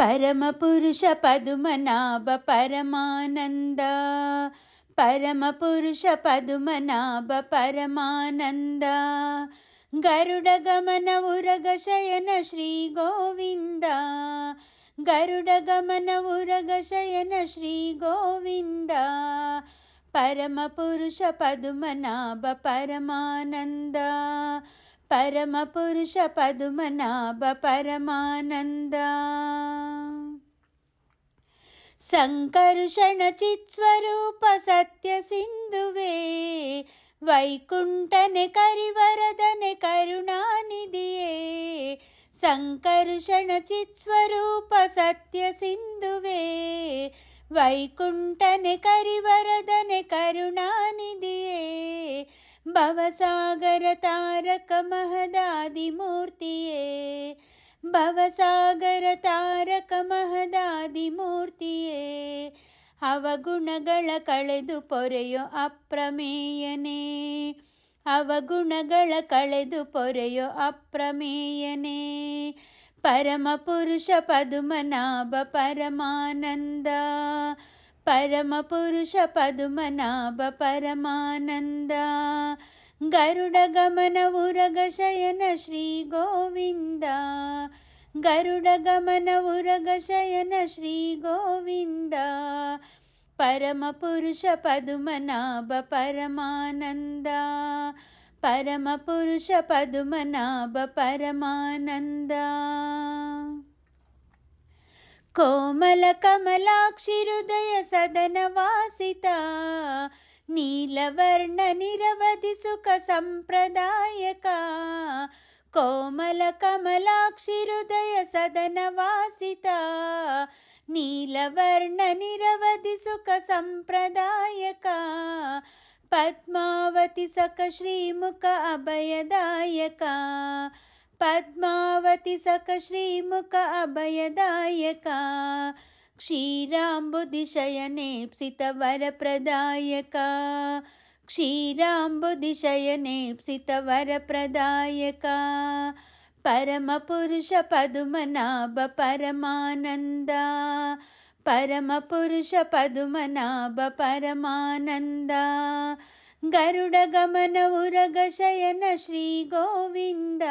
పరమపురుష పదుమనాభ పరమానంద. పరమపురుష పదుమనాభ పరమానంద. గరుడ గమన ఉరగ శయన శ్రీ గోవింద. గరుడ గమన ఉరగ శయన శ్రీ గోవింద. పరమపురుష పదుమనాభ పరమానంద. పరమపురుష పదుమనాభ పరమానంద. సంకరుషణ చిత్స్వరూప సత్య సింధువే వైకుంఠనే కరివరదనే కరుణానిధియే. సంకరుషణ చిత్స్వరూప సత్య సింధువే వైకుంఠనే కరివరదనే కరుణానిధి ಮಹದಾದಿ ಮೂರ್ತಿಯೇ. ಅವಗುಣಗಳ ಕಳೆದು ಪೊರೆಯೋ ಅಪ್ರಮೇಯನೇ. ಅವಗುಣಗಳ ಕಳೆದು ಪೊರೆಯೋ ಅಪ್ರಮೇಯನೇ. ಪರಮಪುರುಷ ಪದುಮನಾಭ ಪರಮಾನಂದ. పరమపురుష పదుమనాభ పరమానంద. గరుడ గమన ఉరగ శయన శ్రీ గోవింద. గరుడ గమన ఉరగ శయన శ్రీ గోవింద. పరమపురుష పదుమనాభ పరమానంద. పరమపురుష పదుమనాభ పరమానంద. कोमलकमलाक्षि हृदयसदनवासिता नीलवर्णनिरवधि सुखसम्प्रदायका कोमलकमलाक्षि हृदयसदनवासिता नीलवर्णनिरवधि सुखसम्प्रदायका पद्मावति सख श्रीमुख अभयदायका पद्मावति सकश्रीमुख अभयदायका। क्षीराम्बुदिशय नीप्सितवरप्रदायका क्षीराम्बुदिशय नीप्सितवरप्रदायका परमपुरुषपदुमनाभ परमानन्दा। परमानन्द परमपुरुष గరుడగమన ఉరగ శయన శ్రీ గోవింద.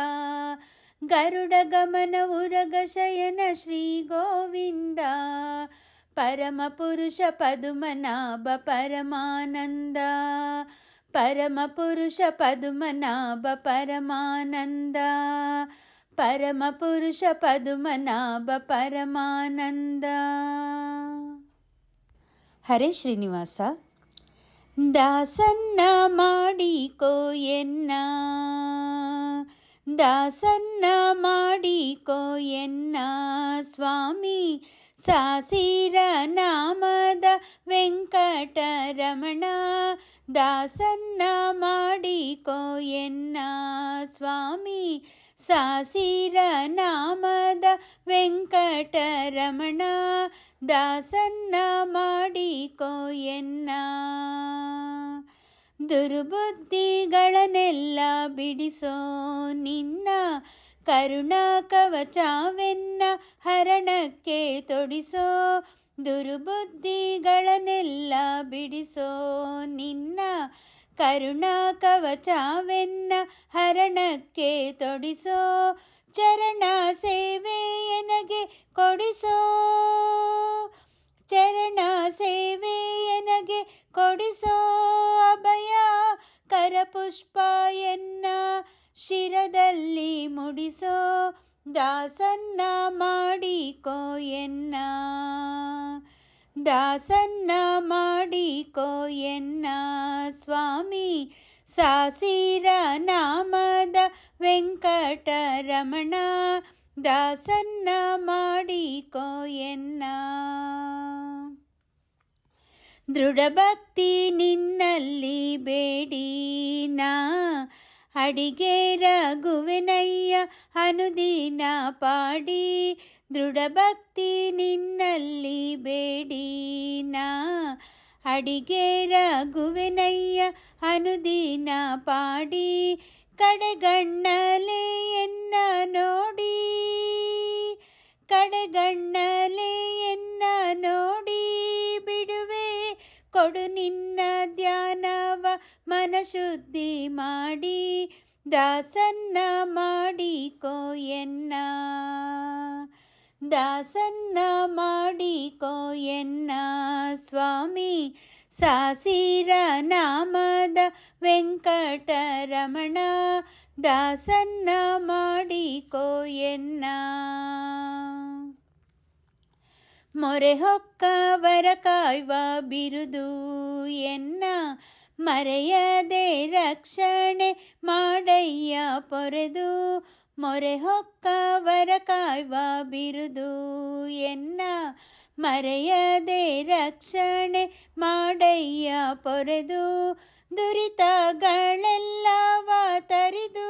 గరుడగమన ఉరగ శయన శ్రీ గోవింద. పరమపురుష పదుమనాభ పరమానంద. పరమపురుష పదుమనాభ పరమానంద. పరమపురుష పదుమనాభ పరమానంద. హరే శ్రీనివాస. ದಾಸನ್ನ ಮಾಡಿಕೋ ಎನ್ನ ದಾಸನ್ನ ಮಾಡಿಕೋ ಎನ್ನ ಸ್ವಾಮಿ ಸಾಸಿರ ನಾಮದ ವೆಂಕಟರಮಣ ದಾಸನ್ನ ಮಾಡಿಕೋ ಎನ್ನ ಸ್ವಾಮಿ ಸಾಸಿರ ನಾಮದ ವೆಂಕಟರಮಣ ದಾಸನ್ನ ಮಾಡಿಕೋ ಎನ್ನ? ದುರ್ಬುದ್ಧಿಗಳನ್ನೆಲ್ಲ ಬಿಡಿಸೋ ನಿನ್ನ ಕರುಣಾ ಕವಚವೆನ್ನ ಹರಣಕ್ಕೆ ತೊಡಿಸೋ? ದುರ್ಬುದ್ಧಿಗಳನ್ನೆಲ್ಲ ಬಿಡಿಸೋ ನಿನ್ನ ಕರುಣಾ ಕವಚವೆನ್ನ ಹರಣಕ್ಕೆ ತೊಡಿಸೋ? ಚರಣ ಸೇವೆ ಎನಗೆ ಕೊಡಿಸೋ? ಕರಪುಷ್ಪ ಎನ್ನ ಶಿರದಲ್ಲಿ ಮುಡಿಸೋ ದಾಸನ್ನ ಮಾಡಿಕೋ ಎನ್ನ. ದಾಸನ್ನ ಮಾಡಿಕೋ ಎನ್ನ ಸ್ವಾಮಿ ಸಾಸಿರ ನಾಮದ ವೆಂಕಟರಮಣ. ದಾಸನ್ನ ಮಾಡಿಕೋ ಎನ್ನ. ದೃಢಭಕ್ತಿ ನಿನ್ನಲ್ಲಿ ಬೇಡಿನಾ. ಅಡಿಗೆ ರಘುವೆನಯ್ಯ ಅನುದೀನ ಪಾಡಿ. ದೃಢಭಕ್ತಿ ನಿನ್ನಲ್ಲಿ ಬೇಡೀನಾ. ಅಡಿಗೆ ರಘುವೆನಯ್ಯ ಅನುದೀನ ಪಾಡಿ. ಕಡೆಗಣ್ಣಲೆ ಎನ್ನ ನೋಡಿ. ಕಡೆಗಣ್ಣಲೆ ಕೊಡು ನಿನ್ನ ಧ್ಯಾನವ ಮನಶುದ್ಧಿ ಮಾಡಿ ದಾಸನ್ನ ಮಾಡಿಕೋ ಎನ್ನ ದಾಸನ್ನ ಮಾಡಿಕೋ ಎನ್ನ ಸ್ವಾಮಿ ಸಾಸಿರ ನಾಮದ ವೆಂಕಟರಮಣ ದಾಸನ್ನ ಮಾಡಿಕೋ ಎನ್ನ ಮೊರೆ ಹೊಕ್ಕವರ ಕಾಯ್ವ ಬಿರುದು ಎನ್ನ ಮರೆಯದೆ ರಕ್ಷಣೆ ಮಾಡಯ್ಯ ಪೊರೆದು. ಮೊರೆ ಹೊಕ್ಕವರ ಕಾಯ್ವ ಬಿರುದು ಎನ್ನ ಮರೆಯದೆ ರಕ್ಷಣೆ ಮಾಡಯ್ಯ ಪೊರೆದು. ದುರಿತಗಳೆಲ್ಲವ ತರಿದು.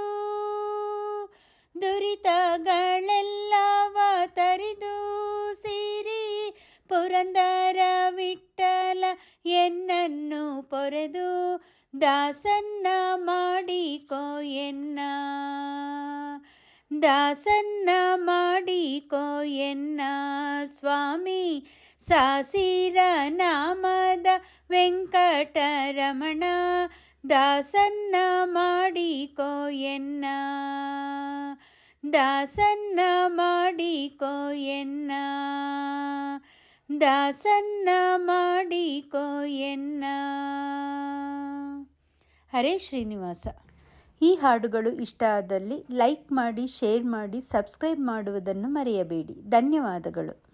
ದುರಿತಗಳೆಲ್ಲವ ಪುರಂದರ ವಿಠಲ ಎನ್ನನ್ನು ಪೊರೆದು ದಾಸನ್ನ ಮಾಡಿಕೋ ಎನ್ನ. ದಾಸನ್ನ ಮಾಡಿಕೋ ಎನ್ನ ಸ್ವಾಮಿ ಸಾಸಿರ ನಾಮದ ವೆಂಕಟರಮಣ. ದಾಸನ್ನ ಮಾಡಿಕೋ ಎನ್ನ. ದಾಸನ್ನ ಮಾಡಿಕೋ ಎನ್ನ. ದಾಸನ್ನ ಮಾಡಿಕೋ ಎನ್ನ. ಹರೇ ಶ್ರೀನಿವಾಸ. ಈ ಹಾಡುಗಳು ಇಷ್ಟ ಆದಲ್ಲಿ ಲೈಕ್ ಮಾಡಿ, ಶೇರ್ ಮಾಡಿ, ಸಬ್ಸ್ಕ್ರೈಬ್ ಮಾಡುವುದನ್ನು ಮರೆಯಬೇಡಿ. ಧನ್ಯವಾದಗಳು.